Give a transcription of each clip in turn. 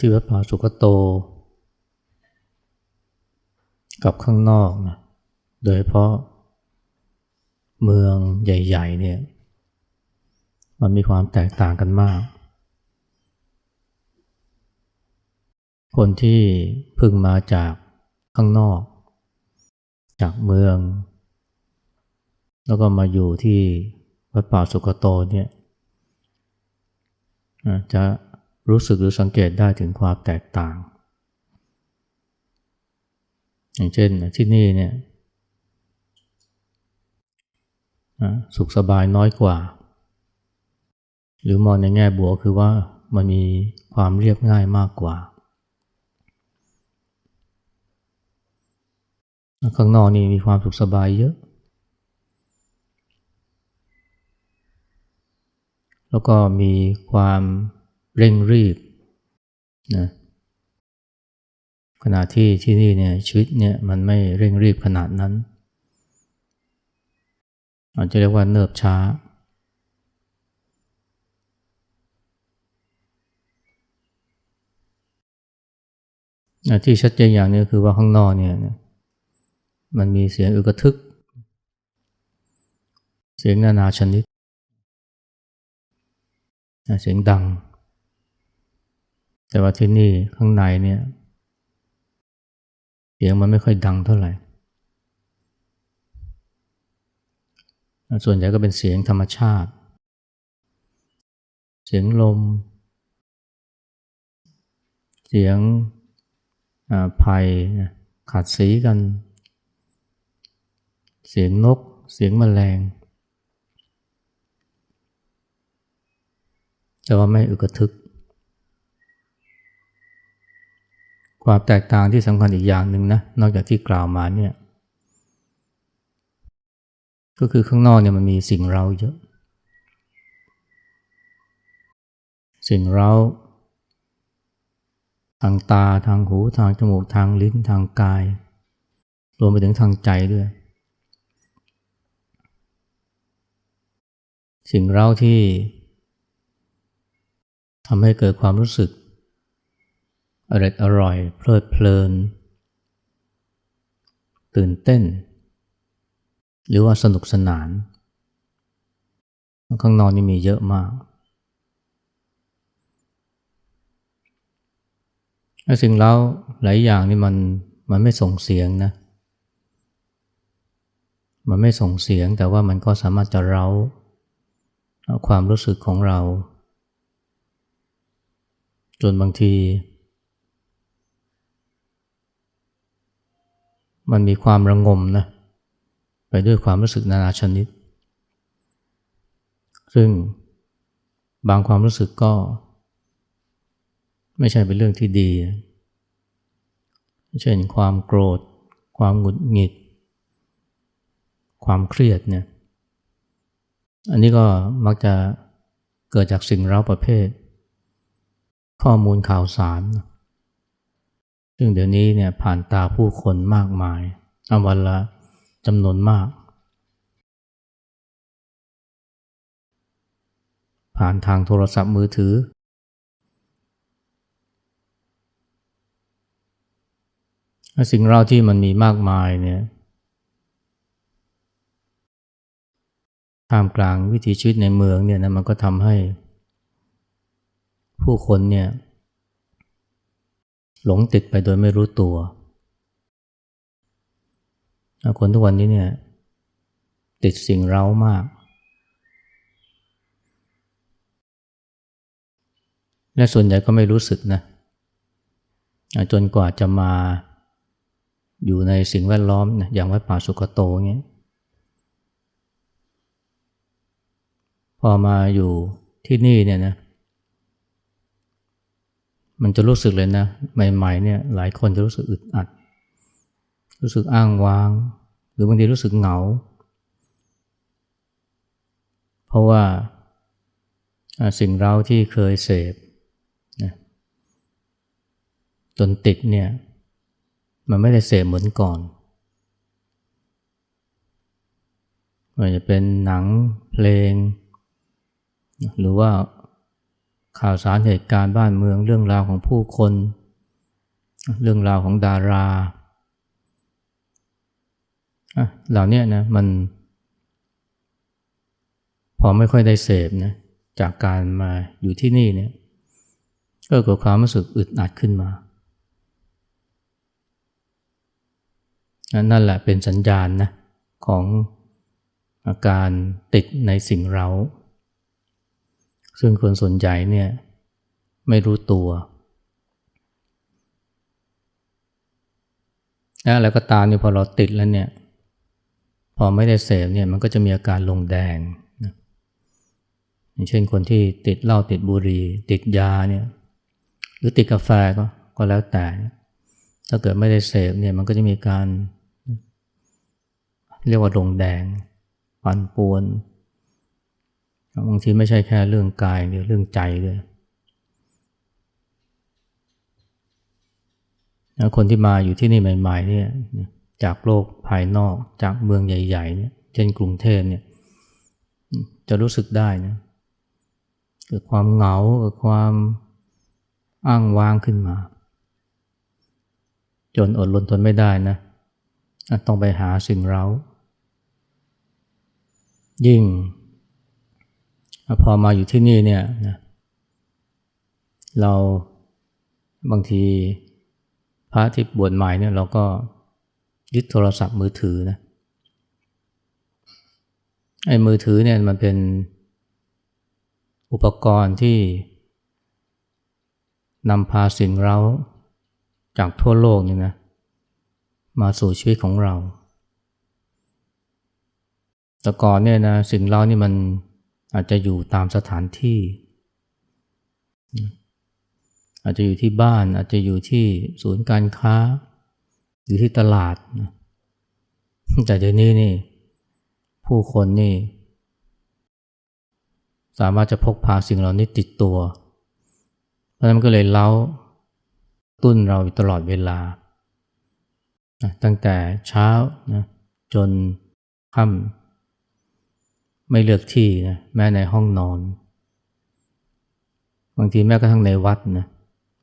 ที่วัดป่าสุกโต กับข้างนอกนะโดยเพราะเมืองใหญ่ ๆ เนี่ย มันมีความแตกต่างกันมาก คนที่พึ่งมาจากข้างนอก จากเมือง แล้วก็มาอยู่ที่วัดป่าสุกโตเนี่ยจะ รู้สึกหรือสังเกตได้ถึงความแตกต่าง อย่างเช่นที่นี่เนี่ยสุขสบายน้อยกว่า หรือมองในแง่บวกคือว่ามันมีความเรียบง่ายมากกว่า ข้างนอกนี่มีความสุขสบายเยอะ แล้วก็มีความ เร่งรีบนะขณะที่ที่นี่เนี่ยชีวิตเนี่ยมันไม่เร่งรีบขนาดนั้น อาจจะเรียกว่าเนิบช้า ที่ชัดเจนอย่างนี้คือว่าข้างนอกเนี่ยมันมีเสียงอึกทึก เสียงนานาชนิด เสียงดัง แต่ว่าที่นี่ข้างในเนี่ยเสียงมันไม่ค่อยดังเท่าไหร่ ส่วนใหญ่ก็เป็นเสียงธรรมชาติ เสียงลม เสียงภัยขัดสีกัน เสียงนก เสียงแมลง แต่ว่าไม่อึกทึก ความแตกต่างที่สำคัญอีกอย่างหนึ่งนะนอกจากที่กล่าวมาเนี่ยก็คือข้างนอกเนี่ยมันมีสิ่งเราเยอะ สิ่งเราทางตาทางหูทางจมูกทางลิ้นทางกาย รวมไปถึงทางใจด้วย สิ่งเราที่ทำให้เกิดความรู้สึก อร่อยอร่อยเพลิดเพลิน ตื่นเต้น หรือว่าสนุกสนาน ข้างนอกนี่มีเยอะมากสิ่งเล่าหลายอย่างนี่มันมันไม่ส่งเสียงนะ มันไม่ส่งเสียงแต่ว่ามันก็สามารถจะเร้าความรู้สึกของเรา จนบางที มันมีความระงมนะไปด้วยความรู้สึกนานาชนิด ซึ่งบางความรู้สึกก็ ไม่ใช่เป็นเรื่องที่ดี เช่นความโกรธ ความหงุดหงิด ความเครียดเนี่ย อันนี้ก็มักจะเกิดจากสิ่งเร้าประเภท ข้อมูลข่าวสาร ซึ่งเดี๋ยวนี้เนี่ยผ่านตาผู้คนมากมายอาวันละจำนวนมาก ผ่านทางโทรศัพท์มือถือ สิ่งเราที่มันมีมากมายเนี่ยท่ามกลางวิถีชีวิตในเมืองเนี่ยนะมันก็ทำให้ผู้คนเนี่ย หลงติดไปโดยไม่รู้ตัวคนทุกวันนี้เนี่ย ติดสิ่งเร้ามาก และส่วนใหญ่ก็ไม่รู้สึกนะ จนกว่าจะมาอยู่ในสิ่งแวดล้อมนะอย่างวัดป่าสุกโตเงี้ยพอมาอยู่ที่นี่เนี่ยนะ มันจะรู้สึกเลยนะ ใหม่ๆเนี่ยหลายคนจะรู้สึกอึดอัด รู้สึกอ้างว้าง หรือบางทีรู้สึกเหงา เพราะว่าสิ่งเราที่เคยเสพจนติดเนี่ยมันไม่ได้เสพเหมือนก่อนมันจะเป็นหนังเพลง หรือว่า ข่าวสารเหตุการณ์บ้านเมืองเรื่องราวของผู้คน เรื่องราวของดาราเหล่านี้นะมันพอไม่ค่อยได้เสพนะจากการมาอยู่ที่นี่เนี่ยก็เกิดความรู้สึกอึดอัดขึ้นมา นั่นแหละเป็นสัญญาณนะของอาการติดในสิ่งเรา ซึ่งคนส่วนใหญ่เนี่ยไม่รู้ตัวนะแล้วก็ตามเนี่ยพอเราติดแล้วเนี่ย พอไม่ได้เสพเนี่ยมันก็จะมีอาการลงแดงนะอย่างเช่นคนที่ติดเหล้าติดบุหรี่ติดยาเนี่ยหรือติดกาแฟก็ก็แล้วแต่ ถ้าเกิดไม่ได้เสพเนี่ยมันก็จะมีการ เรียกว่าลงแดงปั่นป่วน บางทีไม่ใช่แค่เรื่องกายเดียวเรื่องใจด้วยคนที่มาอยู่ที่นี่ใหม่ๆเนี่ยจากโลกภายนอกจากเมืองใหญ่ๆเนี่ยเช่นกรุงเทพเนี่ยจะรู้สึกได้นะเกิดความเหงาเกิดความอ้างว้างขึ้นมา จนอดรนทนไม่ได้นะต้องไปหาสิ่งเรา ยิ่ง พอมาอยู่ที่นี่เนี่ยนะเราบางทีพระที่บวชใหม่เนี่ยเราก็ยึดโทรศัพท์มือถือนะไอ้มือถือเนี่ยมันเป็นอุปกรณ์ที่นำพาสิ่งเราจากทั่วโลกนี่นะมาสู่ชีวิตของเรา แต่ก่อนเนี่ยนะสิ่งเรานี่มัน อาจจะอยู่ตามสถานที่ อาจจะอยู่ที่บ้าน อาจจะอยู่ที่ศูนย์การค้า อยู่ที่ตลาด แต่เดี๋ยวนี้นี่ ผู้คนนี่ สามารถจะพกพาสิ่งเหล่านี้ติดตัว เพราะนั้นก็เลยเล้าตุ้นเราตลอดเวลา ตั้งแต่เช้านะจนค่ำ ไม่เลือกที่นะแม้ในห้องนอน บางทีแม้กระทั่งในวัดนะ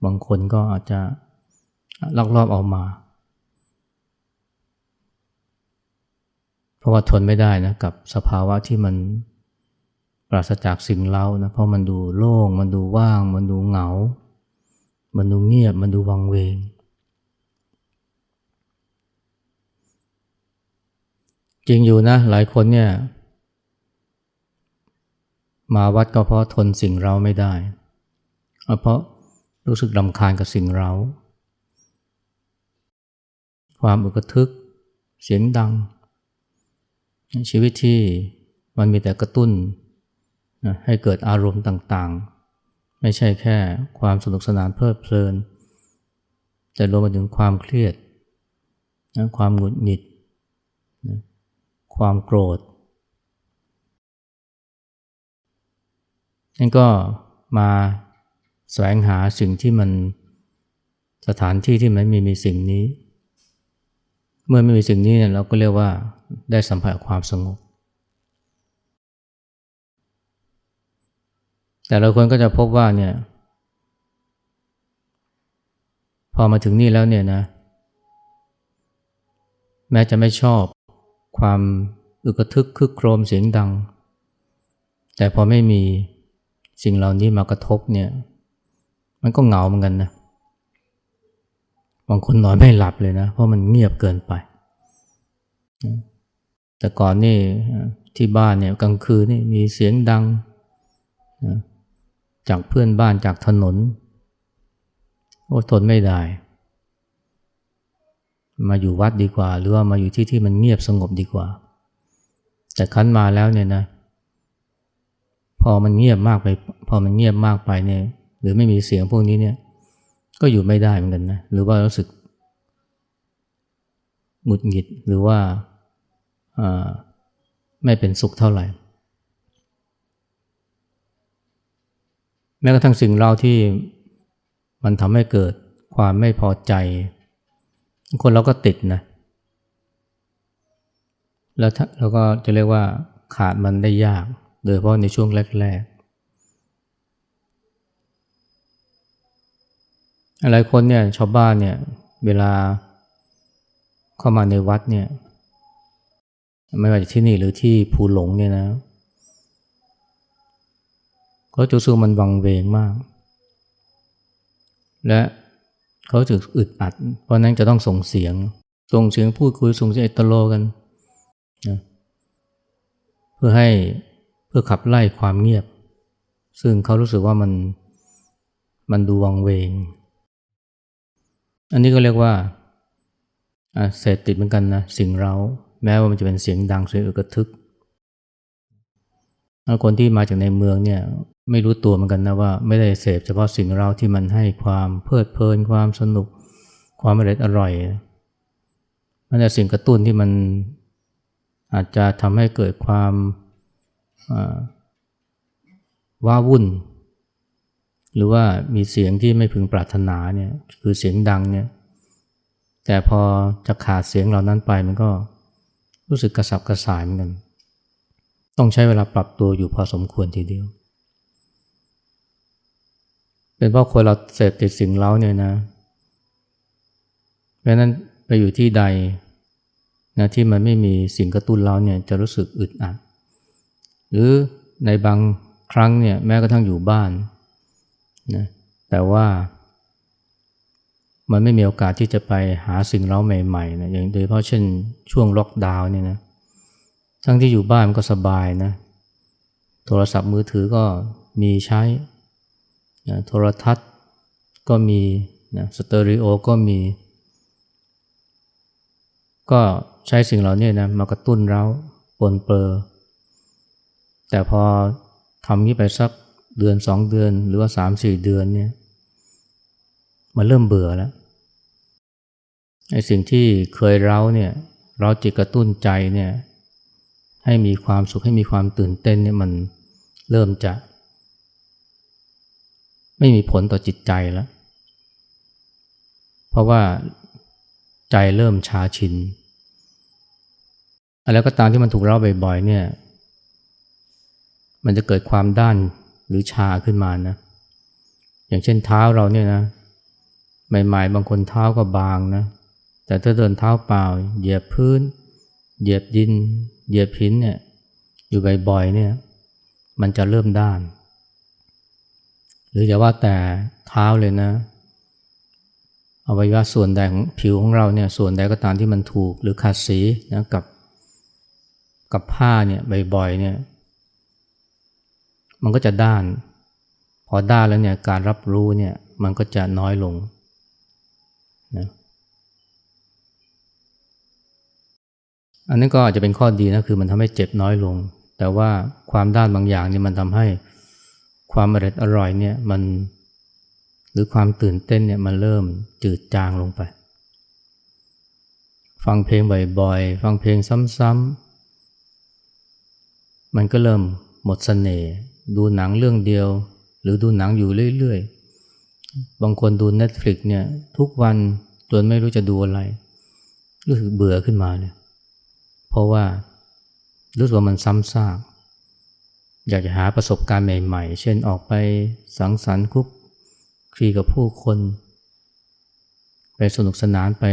บางคนก็อาจจะลักลอบออกมา เพราะว่าทนไม่ได้นะกับสภาวะที่มันปราศจากสิ่งเล่านะเพราะมันดูโล่ง มันดูว่าง มันดูเหงา มันดูเงียบ มันดูวังเวง จริงอยู่นะหลายคนเนี่ย มาวัดก็เพราะทนสิ่งเราไม่ได้ เพราะรู้สึกรำคาญกับสิ่งเรา ความอึกทึก เสียงดัง ชีวิตที่มันมีแต่กระตุ้นนะให้เกิดอารมณ์ต่างๆ ไม่ใช่แค่ความสนุกสนานเพลิดเพลิน แต่รวมไปถึงความเครียดนะความหงุดหงิดนะความโกรธ นั่นก็มาแสวงหาสิ่งที่มันสถานที่ที่มันมีมีสิ่งนี้ เมื่อไม่มีสิ่งนี้เราก็เรียกว่าได้สัมผัสความสงบ แต่เราคนก็จะพบว่าเนี่ย พอมาถึงนี่แล้วเนี่ยนะ แม้จะไม่ชอบความอึกทึกคึกโครมเสียงดัง แต่พอไม่มี สิ่งเหล่านี้มากระทบเนี่ย มันก็เหงาเหมือนกันนะบางคนนอนไม่หลับเลยนะ เพราะมันเงียบเกินไป แต่ก่อนนี่ที่บ้านเนี่ยกลางคืนนี่มีเสียงดัง จากเพื่อนบ้านจากถนนโอ้ทนไม่ได้ มาอยู่วัดดีกว่า หรือว่ามาอยู่ที่ที่มันเงียบสงบดีกว่า แต่คั้นมาแล้วเนี่ยนะ พอมันเงียบมากไป พอมันเงียบมากไปเนี่ย หรือไม่มีเสียงพวกนี้เนี่ยก็อยู่ไม่ได้เหมือนกันนะ หรือว่ารู้สึกหงุดหงิดหรือว่าไม่เป็นสุขเท่าไหร่ แม้กระทั่งสิ่งเราที่มันทำให้เกิดความไม่พอใจ คนเราก็ติดนะ แล้วเราก็จะเรียกว่าขาดมันได้ยาก โดยเฉพาะในช่วงแรกๆหลายคนเนี่ยชาวบ้านเนี่ยเวลาเข้ามาในวัดเนี่ยไม่ว่าจะที่นี่หรือที่ภูหลงเนี่ยนะเขาจะสู้มันวังเวงมาก และเขาจะอึดอัด เพราะนั้นจะต้องส่งเสียง ส่งเสียงพูดคุยส่งเสียงตโลกันนะเพื่อให้ พื่อขับไล่ความเงียบ ซึ่งเขารู้สึกว่ามันมันดูวังเวง อันนี้ก็เรียกว่าเสพติดเหมือนกันนะสิ่งเรา แม้ว่ามันจะเป็นเสียงดังเสียงอึกระทึกคนที่มาจากในเมืองเนี่ยไม่รู้ตัวเหมือนกันนะว่าไม่ได้เสพเฉพาะสิ่งเราที่มันให้ความเพลิดเพลินความสนุก ความอร่อยอร่อย มันจะสิ่งกระตุ้นที่มันอาจจะทำให้เกิดความ ว้าวุ่น หรือว่ามีเสียงที่ไม่พึงปรารถนาเนี่ยคือเสียงดังเนี่ยแต่พอจะขาดเสียงเหล่านั้นไปมันก็รู้สึกกระสับกระส่ายเหมือนกัน ต้องใช้เวลาปรับตัวอยู่พอสมควรทีเดียว เป็นเพราะคนเราเสพติดสิ่งเล้าเนี่ยนะเพราะนั้นไปอยู่ที่ใดนะที่มันไม่มีสิ่งกระตุ้นเราเนี่ยจะรู้สึกอึดอัด หรือในบางครั้งเนี่ยแม้กระทั่งอยู่บ้านนะแต่ว่ามันไม่มีโอกาสที่จะไปหาสิ่งเร้าใหม่ๆนะอย่างโดยเฉพาะเช่นช่วงล็อกดาวน์เนี่ยนะทั้งที่อยู่บ้านมันก็สบายนะโทรศัพท์มือถือก็มีใช้นะโทรทัศน์ก็มีนะสเตอริโอก็มี ก็ใช้สิ่งเหล่านี้นะมากระตุ้นเราปนเปอร์ แต่พอทำนี้ไปสักเดือนสองเดือน หรือว่าสามสี่เดือนเนี่ยมันเริ่มเบื่อแล้วไอ้สิ่งที่เคยเร้าเนี่ยเราจิตกระตุ้นใจเนี่ยให้มีความสุขให้มีความตื่นเต้นเนี่ยมันเริ่มจะ ไม่มีผลต่อจิตใจแล้ว เพราะว่าใจเริ่มชาชินอะไรก็ตามที่มันถูกเล่าบ่อยๆเนี่ย มันจะเกิดความด้านหรือชาขึ้นมานะ อย่างเช่นเท้าเราเนี่ยนะ ใหม่ๆ บางคนเท้าก็บางนะ แต่ถ้าเดินเท้าเปล่า เหยียบพื้น เหยียบดิน เหยียบหินเนี่ย อยู่บ่อยๆเนี่ย มันจะเริ่มด้าน หรือจะว่าแต่เท้าเลยนะเอาไว้ว่าส่วนใดของผิวของเราเนี่ย ส่วนใดก็ตามที่มันถูกหรือขัดสีนะกับกับผ้าเนี่ยบ่อยๆเนี่ย มันก็จะด้าน พอด้านแล้วเนี่ยการรับรู้เนี่ยมันก็จะน้อยลงนะอันนี้ก็อาจจะเป็นข้อดีนะคือมันทำให้เจ็บน้อยลง แต่ว่าความด้านบางอย่างเนี่ยมันทำให้ความอร่อยอร่อยเนี่ยมันหรือความตื่นเต้นเนี่ยมันเริ่มจืดจางลงไป ฟังเพลงบ่อยๆ ฟังเพลงซ้ำๆมันก็เริ่มหมดสเสน่ห์ ดูหนังเรื่องเดียว หรือดูหนังอยู่เรื่อยๆ บางคนดู Netflix เนี่ยทุกวันจนไม่รู้จะดูอะไร รู้สึกเบื่อขึ้นมาเนี่ยเพราะว่ารู้สึกว่ามันซ้ำซากอยากจะหาประสบการณ์ใหม่ๆ เช่นออกไปสังสรรค์คุกคีกับผู้คน ไปสนุกสนานไป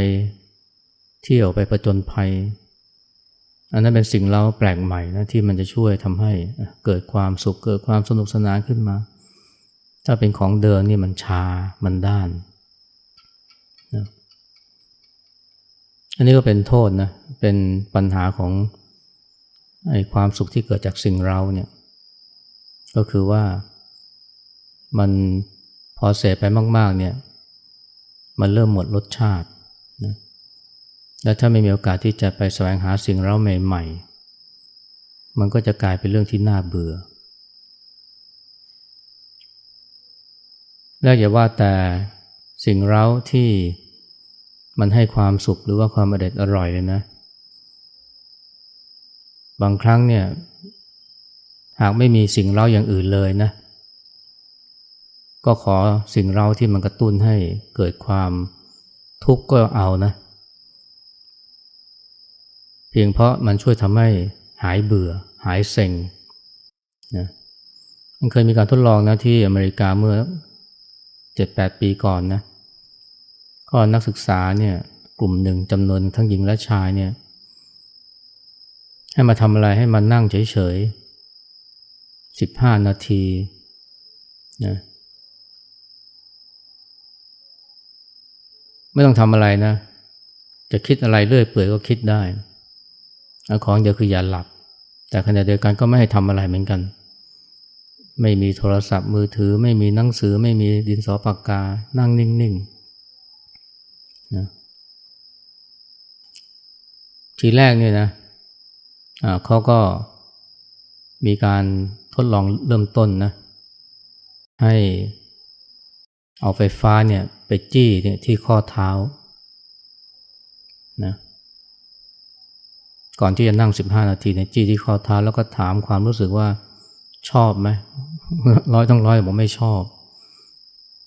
เที่ยวไปประจนภัย อันนั้นเป็นสิ่งเราแปลกใหม่นะที่มันจะช่วยทำให้เกิดความสุขเกิดความสนุกสนานขึ้นมา ถ้าเป็นของเดิมนี่มันชา มันด้านนะอันนี้ก็เป็นโทษนะ เป็นปัญหาของไอ้ความสุขที่เกิดจากสิ่งเราเนี่ย ก็คือว่ามันพอเสพไปมาก ๆ เนี่ย มันเริ่มหมดรสชาติ และถ้าไม่มีโอกาสที่จะไปแสวงหาสิ่งเราใหม่ ๆ มันก็จะกลายเป็นเรื่องที่น่าเบื่อ แล้วอย่าว่าแต่สิ่งเร้าที่มันให้ความสุขหรือว่าความอร่อยอร่อยเลยนะ บางครั้งเนี่ย หากไม่มีสิ่งเร้าอย่างอื่นเลยนะ ก็ขอสิ่งเร้าที่มันกระตุ้นให้เกิดความทุกข์ก็เอานะ เพียงเพราะมันช่วยทำให้หายเบื่อ หายเซ็งนะมันเคยมีการทดลองนะที่อเมริกาเมื่อเจ็ดแปดปีก่อนนะก็นักศึกษาเนี่ยกลุ่มหนึ่งจำนวนทั้งหญิงและชายเนี่ยให้มาทำอะไรให้มานั่งเฉยๆสิบห้านาทีนะไม่ต้องทำอะไรนะ จะคิดอะไรเรื่อยเปื่อยก็คิดได้ ของเดียวคืออย่าหลับ แต่ขณะเดียวกันก็ไม่ให้ทำอะไรเหมือนกัน ไม่มีโทรศัพท์มือถือ ไม่มีหนังสือ ไม่มีดินสอปากกา นั่งนิ่งๆนะทีแรกเนี่ยนะะเขาก็มีการทดลองเริ่มต้นนะ ให้เอาไฟฟ้าเนี่ยไปจี้เนี่ยที่ข้อเท้านะ ก่อนที่จะนั่ง 15 นาทีเนี่ยจี้ที่ข้อเท้าแล้วก็ถามความรู้สึกว่าชอบไหมร้อยต้องร้อยผมไม่ชอบ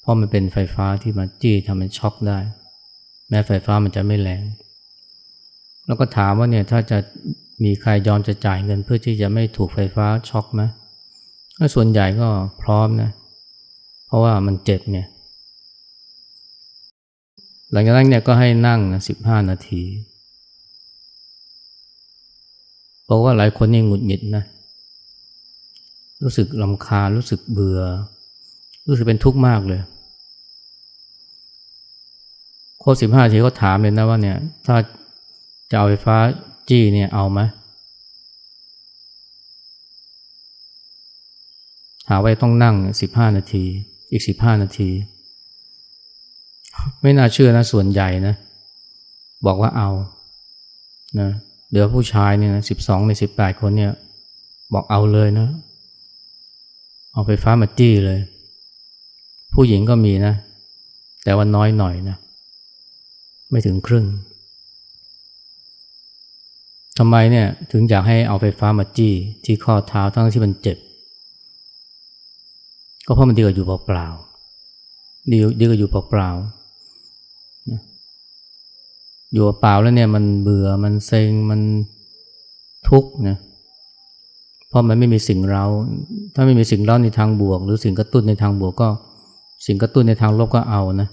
เพราะมันเป็นไฟฟ้าที่มันจี้ทำมันช็อกได้ แม้ไฟฟ้ามันจะไม่แรง แล้วก็ถามว่าเนี่ยถ้าจะมีใครยอมจะจ่ายเงินเพื่อที่จะไม่ถูกไฟฟ้าช็อกไหมส่วนใหญ่ก็พร้อมนะ เพราะว่ามันเจ็บเนี่ยหลังจากนั้นเนี่ยก็ให้นั่งสิบห้านาทีบอกว่าหลายคนนี่หงุดหงิดนะ รู้สึกลำคารู้สึกเบื่อ รู้สึกเป็นทุกข์มากเลย โค้ดสิบห้าทีเขาถามเลยนะว่าเนี่ย ถ้าจะเอาไฟฟ้าจี้เนี่ยเอาไหมหาไว้ต้องนั่งสิบห้านาที อีกสิบห้านาที ไม่น่าเชื่อนะส่วนใหญ่นะ บอกว่าเอานะ เหลือผู้ชายเนี่ยสิบสองในสิบแปดคนเนี่ย บอกเอาเลยนะ เอาไฟฟ้ามาจี้เลย ผู้หญิงก็มีนะ แต่ว่าน้อยหน่อยนะ ไม่ถึงครึ่งทำไมเนี่ยถึงอยากให้เอาไฟฟ้ามาจี้ที่ข้อเท้าทั้งที่มันเจ็บ ก็เพราะมันดีกว่าอยู่เปล่าๆดีดีกว่าอยู่เปล่าๆ อยู่เปล่าแล้วเนี่ยมันเบื่อมันเซ็งมันทุกข์นะเพราะมันไม่มีสิ่งเรา ถ้าไม่มีสิ่งเล่าในทางบวก หรือสิ่งกระตุ้นในทางบวกก็ สิ่งกระตุ้นในทางลบก็เอานะ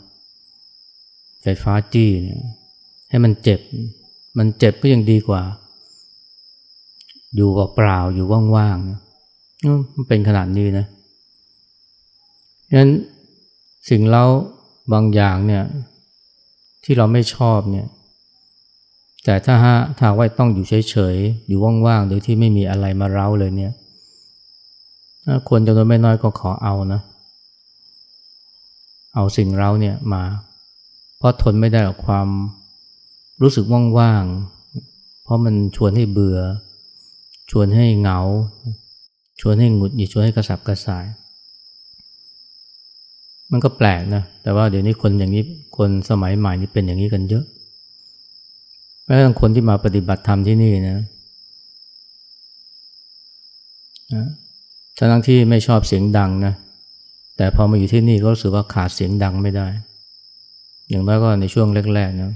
ไฟฟ้าจี้เนี่ยให้มันเจ็บ มันเจ็บก็ยังดีกว่า อยู่เปล่าอยู่ว่างๆมันเป็นขนาดนี้นะฉะนั้นสิ่งเล่าบางอย่างเนี่ยที่เราไม่ชอบเนี่ย แต่ถ้าหาถ้าว่าต้องอยู่เฉยๆ อยู่ว่างๆ โดยที่ไม่มีอะไรมาเร้าเลยเนี่ยคนจำนวนไม่น้อยก็ขอเอานะ เอาสิ่งเร้าเนี่ยมา เพราะทนไม่ได้กับความรู้สึกว่างๆ เพราะมันชวนให้เบื่อ ชวนให้เหงา ชวนให้หงุดหงิด ชวนให้กระสับกระส่าย มันก็แปลกนะ แต่ว่าเดี๋ยวนี้คนอย่างนี้ คนสมัยใหม่นี่เป็นอย่างนี้กันเยอะ แม้แต่คนที่มาปฏิบัติธรรมที่นี่นะนะทั้งที่ไม่ชอบเสียงดังนะ แต่พอมาอยู่ที่นี่ก็รู้สึกว่าขาดเสียงดังไม่ได้ อย่างน้อยก็ในช่วงแรกๆนะ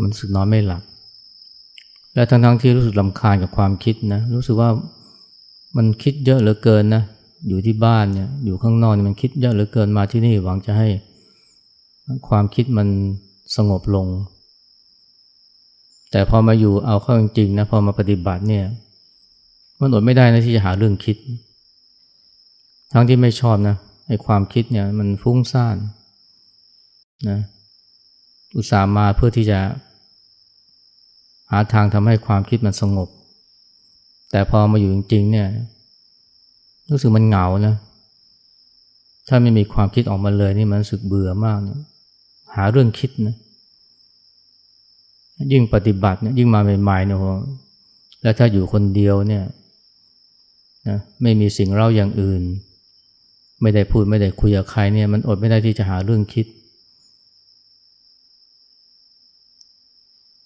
มันสึกนอนไม่หลับ และทั้งๆที่รู้สึกลำคาญกับความคิดนะ รู้สึกว่ามันคิดเยอะเหลือเกินนะ อยู่ที่บ้านเนี่ย อยู่ข้างนอกเนี่ยมันคิดเยอะเหลือเกิน มาที่นี่หวังจะให้ ความคิดมันสงบลง แต่พอมาอยู่เอาเข้าจริงๆนะพอมาปฏิบัติเนี่ยมันอดไม่ได้นะที่จะหาเรื่องคิด ทั้งที่ไม่ชอบนะไอ้ความคิดเนี่ยมันฟุ้งซ่านนะอุตส่าห์มาเพื่อที่จะ หาทางทำให้ความคิดมันสงบ แต่พอมาอยู่จริงๆเนี่ยรู้สึกมันเหงานะถ้าไม่มีความคิดออกมาเลยนี่มันรู้สึกเบื่อมากนะหาเรื่องคิดนะ ยิ่งปฏิบัติเนี่ยยิ่งมาใหม่ๆเนี่ยแล้วถ้าอยู่คนเดียวเนี่ยนะไม่มีสิ่งเล่าอย่างอื่น ไม่ได้พูดไม่ได้คุยกับใครเนี่ยมันอดไม่ได้ที่จะหาเรื่องคิด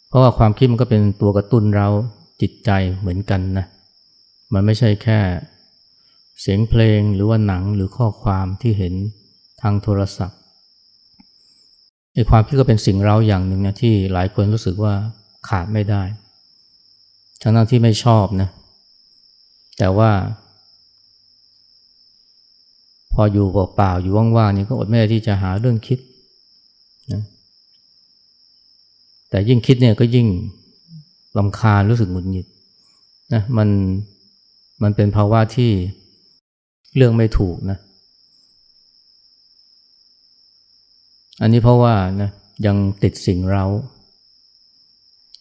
เพราะว่าความคิดมันก็เป็นตัวกระตุ้นเราจิตใจเหมือนกันนะมันไม่ใช่แค่เสียงเพลงหรือว่าหนังหรือข้อความที่เห็นทางโทรศัพท์ ไอ้ความคิดก็เป็นสิ่งเราอย่างหนึ่งนะที่หลายคนรู้สึกว่าขาดไม่ได้ ทั้งนั้นที่ไม่ชอบนะ แต่ว่า พออยู่เปล่าๆอยู่ว่างๆนี่ก็อดไม่ได้ที่จะหาเรื่องคิดนะแต่ยิ่งคิดเนี่ยก็ยิ่งลำคาญรู้สึกหงุดหงิดนะมันมันเป็นภาวะที่เรื่องไม่ถูกนะ อันนี้เพราะว่านะยังติดสิ่งเรา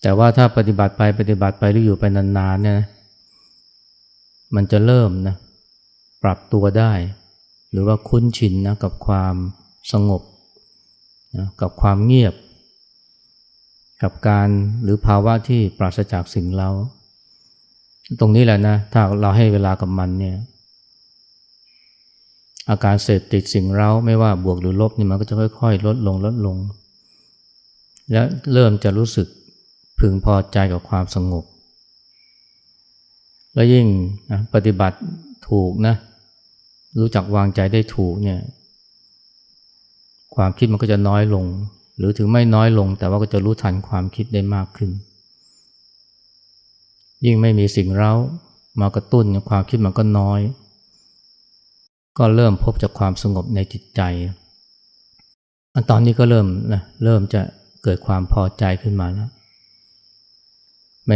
แต่ว่าถ้าปฏิบัติไปปฏิบัติไปหรืออยู่ไปนานๆเนี่ยนะมันจะเริ่มนะปรับตัวได้ หรือว่าคุ้นชินนะกับความสงบนะกับความเงียบ กับการหรือภาวะที่ปราศจากสิ่งเรา ตรงนี้แหละนะถ้าเราให้เวลากับมันเนี่ย อาการเสพติดสิ่งเราไม่ว่าบวกหรือลบนี่มันก็จะค่อยๆ ลดลงลดลง และเริ่มจะรู้สึกพึงพอใจกับความสงบ และยิ่งนะปฏิบัติถูกนะรู้จักวางใจได้ถูกเนี่ยความคิดมันก็จะน้อยลง หรือถึงไม่น้อยลง แต่ว่าก็จะรู้ทันความคิดได้มากขึ้น ยิ่งไม่มีสิ่งเร้ามากระตุ้นความคิดมันก็น้อย ก็เริ่มพบจากความสงบในจิตใจ ตอนนี้ก็เริ่มนะเริ่มจะเกิดความพอใจขึ้นมาแล้ว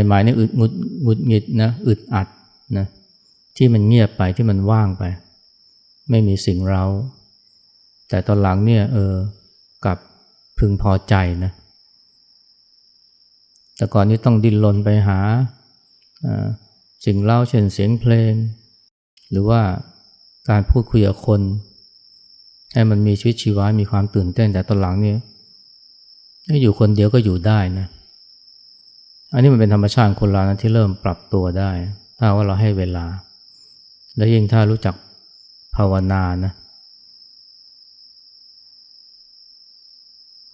ใหม่ๆนี่อึดงุดงุดหงิดนะอึดอัดนะที่มันเงียบไปที่มันว่างไป ไม่มีสิ่งเรา แต่ตอนหลังเนี่ยเออกับพึงพอใจนะแต่ก่อนนี้ต้องดิ้นรนไปหาสิ่งเล่าเช่นเสียงเพลง หรือว่า การพูดคุยกับคน ให้มันมีชีวิตชีวา มีความตื่นเต้นแต่ตอนหลังเนี่ยอยู่คนเดียวก็อยู่ได้นะ อันนี้มันเป็นธรรมชาติคนเรานะที่เริ่มปรับตัวได้ ถ้าว่าเราให้เวลา และยิ่งถ้ารู้จักภาวนานะ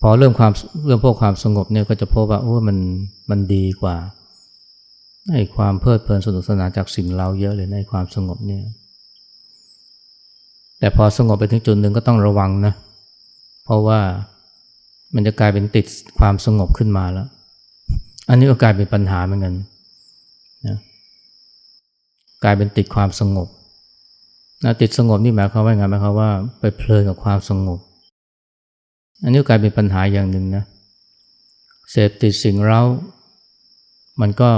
พอเริ่มความเรื่องพวกความสงบเนี่ยก็จะพบว่าโอ้มันมันดีกว่าในความเพลิดเพลินสนุกสนานจากสิ่งเราเยอะเลยในความสงบเนี่ย แต่พอสงบไปถึงจุดหนึ่งก็ต้องระวังนะ เพราะว่ามันจะกลายเป็นติดความสงบขึ้นมาแล้ว อันนี้ก็กลายเป็นปัญหาเหมือนกันนะกลายเป็นติดความสงบนะติดสงบนี่หมายความว่าไงหมายความว่าไปเพลินกับความสงบ อันนี้กลายเป็นปัญหาอย่างหนึ่งนะเสพติดสิ่งเร้ามันก็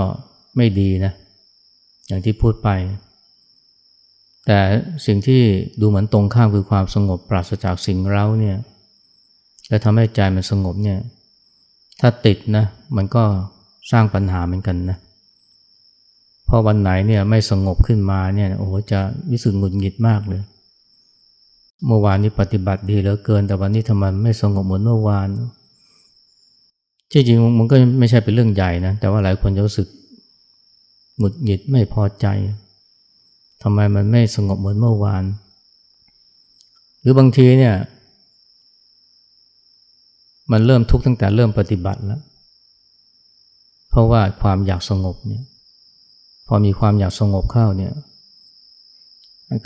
ไม่ดีนะ อย่างที่พูดไป แต่สิ่งที่ดูเหมือนตรงข้ามคือความสงบปราศจากสิ่งเร้าเนี่ยและทำให้ใจมันสงบเนี่ย ถ้าติดนะ มันก็สร้างปัญหาเหมือนกันนะพอวันไหนเนี่ยไม่สงบขึ้นมาเนี่ยโอ้โหจะวิสุทธ์หงุดหงิดมากเลย เมื่อวานนี้ปฏิบัติดีเหลือเกิน แต่วันนี้ทำไมไม่สงบเหมือนเมื่อวานจริงๆมันก็ไม่ใช่เป็นเรื่องใหญ่นะแต่ว่าหลายคนจะรู้สึกหงุดหงิดไม่พอใจ ทำไมมันไม่สงบเหมือนเมื่อวาน หรือบางทีเนี่ย มันเริ่มทุกข์ตั้งแต่เริ่มปฏิบัติแล้ว เพราะว่าความอยากสงบเนี่ย พอมีความอยากสงบเข้าเนี่ย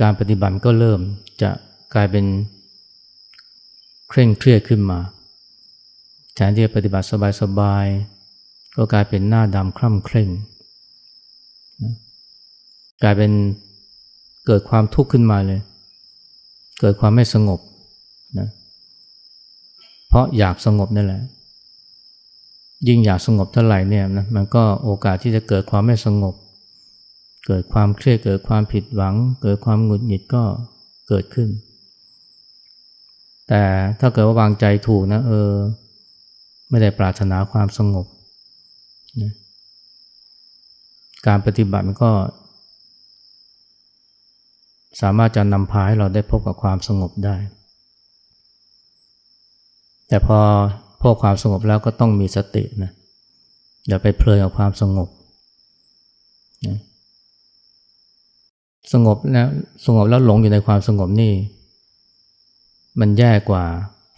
การปฏิบัติก็เริ่มจะกลายเป็นเคร่งเครียดขึ้นมาแทนที่จะปฏิบัติสบายๆ ก็กลายเป็นหน้าดำคร่ำเคร่ง กลายเป็น เกิดความทุกข์ขึ้นมาเลย เกิดความไม่สงบนะเพราะอยากสงบนั่นแหละ ยิ่งอยากสงบเท่าไหร่เนี่ยนะมันก็โอกาสที่จะเกิดความไม่สงบ เกิดความเครียดเกิดความผิดหวัง เกิดความหงุดหงิดก็เกิดขึ้น แต่ถ้าเกิดว่าวางใจถูกนะเออ ไม่ได้ปรารถนาความสงบนะการปฏิบัติมันก็ สามารถจะนำพาให้เราได้พบกับความสงบได้ แต่พอพบความสงบแล้วก็ต้องมีสตินะอย่าไปเพลินกับความสงบนะสงบแล้วสงบแล้วหลงอยู่ในความสงบนี่ มันแย่กว่า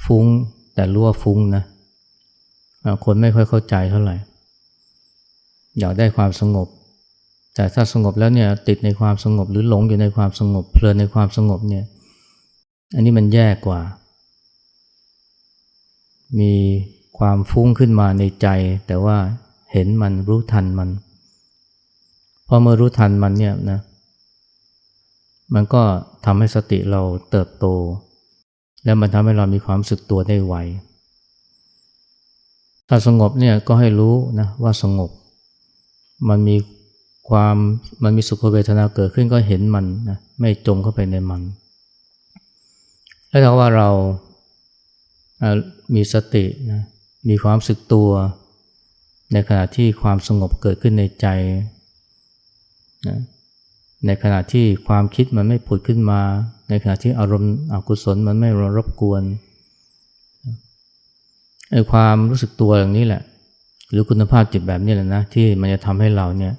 ฟุ้งแต่รู้ว่าฟุ้งนะคนไม่ค่อยเข้าใจเท่าไหร่ อยากได้ความสงบ แต่ถ้าสงบแล้วเนี่ยติดในความสงบหรือหลงอยู่ในความสงบ เพลินในความสงบเนี่ยอันนี้มันแย่กว่า มีความฟุ้งขึ้นมาในใจ แต่ว่าเห็นมันรู้ทันมันพอเมื่อรู้ทันมันเนี่ยนะมันก็ทำให้สติเราเติบโต แล้วมันทำให้เรามีความสึกตัวได้ไวถ้าสงบเนี่ยก็ให้รู้นะว่าสงบ มันมี ความมันมีสุขเวทนาเกิดขึ้นก็เห็นมันนะไม่จมเข้าไปในมัน แล้วถ้าว่าเรามีสตินะมีความสึกตัว ในขณะที่ความสงบเกิดขึ้นในใจนะในขณะที่ความคิดมันไม่ผุดขึ้นมา ในขณะที่อารมณ์อกุศลมันไม่รบกวนไอ้ความรู้สึกตัวอย่างนี้แหละ หรือคุณภาพจิตแบบนี้แหละนะที่มันจะทำให้เราเนี่ย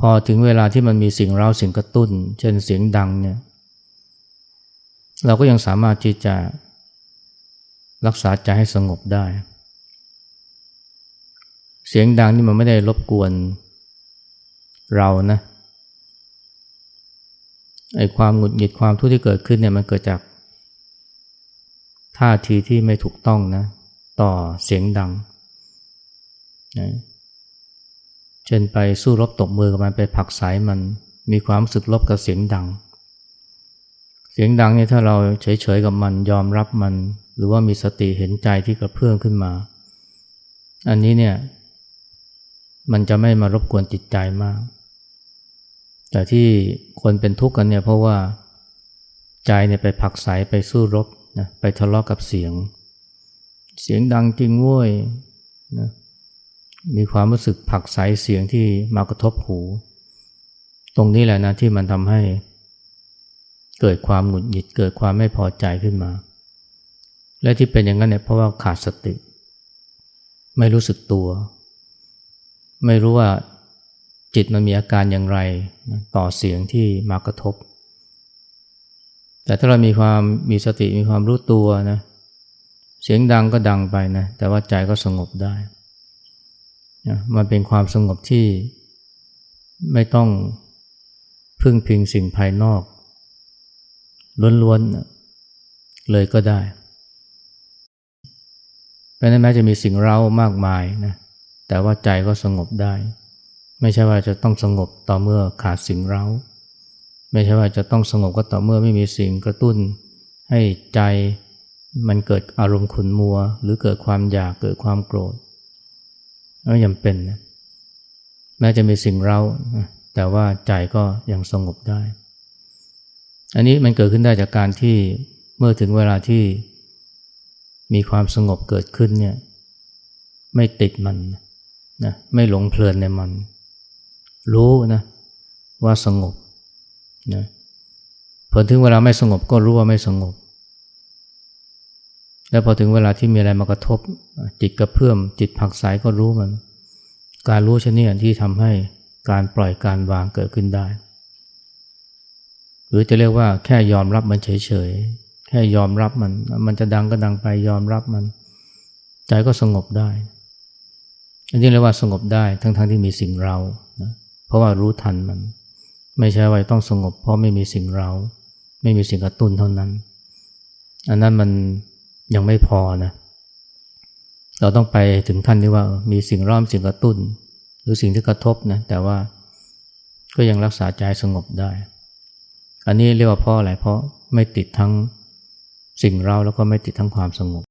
พอถึงเวลาที่มันมีสิ่งเร้าสิ่งกระตุ้น เช่นเสียงดังเนี่ยเราก็ยังสามารถที่จะรักษาใจให้สงบได้ เสียงดังนี่มันไม่ได้รบกวนเรานะไอ้ความหงุดหงิดความทุกข์ที่เกิดขึ้นเนี่ยมันเกิดจากท่าทีที่ไม่ถูกต้องนะ ต่อเสียงดังนะ ช่นไปสู้รบตบมือกับมันไปผักสายมันมีความรู้สึกลบกับเสียงดัง เสียงดังเนี่ยถ้าเราเฉยๆกับมันยอมรับมัน หรือว่ามีสติเห็นใจที่กระเพื่อมขึ้นมา อันนี้เนี่ยมันจะไม่มารบกวนจิตใจมาก แต่ที่คนเป็นทุกข์กันเนี่ยเพราะว่าใจเนี่ยไปผักไสไปสู้รบนะไปทะเลาะกกับเสียง เสียงดังจริงโว้ยนะ มีความรู้สึกผักไสเสียงที่มากระทบหู ตรงนี้แหละนะที่มันทำให้ เกิดความหงุดหงิดเกิดความไม่พอใจขึ้นมา และที่เป็นอย่างนั้นเนี่ยเพราะว่าขาดสติ ไม่รู้สึกตัว ไม่รู้ว่าจิตมันมีอาการอย่างไรต่อเสียงที่มากระทบ แต่ถ้าเรามีความมีสติมีความรู้ตัวนะเสียงดังก็ดังไปนะแต่ว่าใจก็สงบได้ มันเป็นความสงบที่ไม่ต้องพึ่งพิงสิ่งภายนอกล้วนๆเลยก็ได้เพราะนั้นแม้จะมีสิ่งเร้ามากมายนะแต่ว่าใจก็สงบได้ ไม่ใช่ว่าจะต้องสงบต่อเมื่อขาดสิ่งเร้า ไม่ใช่ว่าจะต้องสงบก็ต่อเมื่อไม่มีสิ่งกระตุ้น ให้ใจมันเกิดอารมณ์ขุนมัว หรือเกิดความอยากเกิดความโกรธ ไม่ยังเป็นนะแม้จะมีสิ่งเร้าแต่ว่าใจก็ยังสงบได้ อันนี้มันเกิดขึ้นได้จากการที่เมื่อถึงเวลาที่มีความสงบเกิดขึ้นเนี่ยไม่ติดมันนะไม่หลงเพลินในมัน รู้นะว่าสงบนะพอถึงเวลาไม่สงบก็รู้ว่าไม่สงบ แล้วพอถึงเวลาที่มีอะไรมากระทบจิตกระเพื่อมจิตผักสายก็รู้มัน การรู้ชนิดที่ทำให้การปล่อยการวางเกิดขึ้นได้ หรือจะเรียกว่าแค่ยอมรับมันเฉยๆ แค่ยอมรับมัน มันจะดังก็ดังไปยอมรับมัน ใจก็สงบได้อันนี้เรียกว่าสงบได้ทั้งๆทที่มีสิ่งเรานะเพราะว่ารู้ทันมัน ไม่ใช่ว่าต้องสงบ เพราะไม่มีสิ่งเรา ไม่มีสิ่งกระตุ้นเท่านั้น อันนั้นมัน ยังไม่พอนะเราต้องไปถึงขั้นที่ว่ามีสิ่งร้อมสิ่งกระตุ้น หรือสิ่งที่กระทบนะแต่ว่าก็ยังรักษาใจสงบได้ อันนี้เรียกว่าเพราะอะไรเพราะไม่ติดทั้งสิ่งเราแล้วก็ไม่ติดทั้งความสงบ